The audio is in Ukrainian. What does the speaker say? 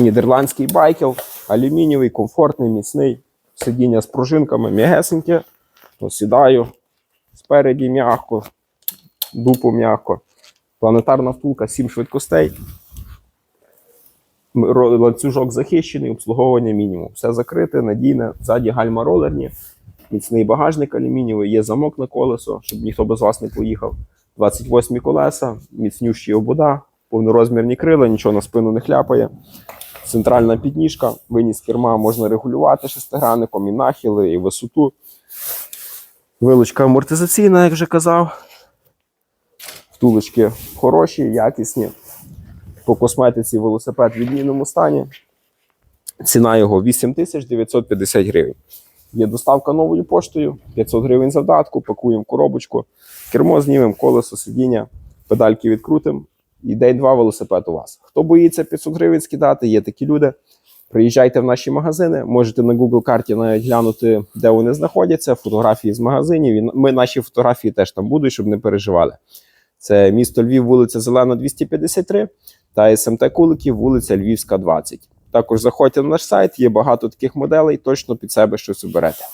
Нідерландський байкел, алюмінієвий, комфортний, міцний. Сидіння з пружинками, м'ягесеньке. Сідаю. Спереді м'яко, дупу м'яко. Планетарна втулка, 7 швидкостей. Ланцюжок захищений, обслуговування мінімум. Все закрите, надійне. Ззаді гальма ролерні, міцний багажник алюмінієвий, є замок на колесо, щоб ніхто без вас не поїхав. 28 колеса, міцнющі обода, повнорозмірні крила, нічого на спину не хляпає. Центральна підніжка, виніс керма можна регулювати шестигранником, і нахили, і висоту. Вилучка амортизаційна, як вже казав. Втулочки хороші, якісні. По косметиці велосипед в відмінному стані. Ціна його 8950 гривень. Є доставка новою поштою, 500 гривень завдатку, пакуємо коробочку, кермо знімемо, колесо, сидіння, педальки відкрутимо. І день два велосипед у вас. Хто боїться 500 гривень скидати, є такі люди. Приїжджайте в наші магазини, можете на Google карті навіть глянути, де вони знаходяться, фотографії з магазинів. Ми наші фотографії теж там будуть, щоб не переживали. Це місто Львів, вулиця Зелена, 253 та СМТ Куликів, вулиця Львівська, 20. Також заходьте на наш сайт, є багато таких моделей, точно під себе щось оберете.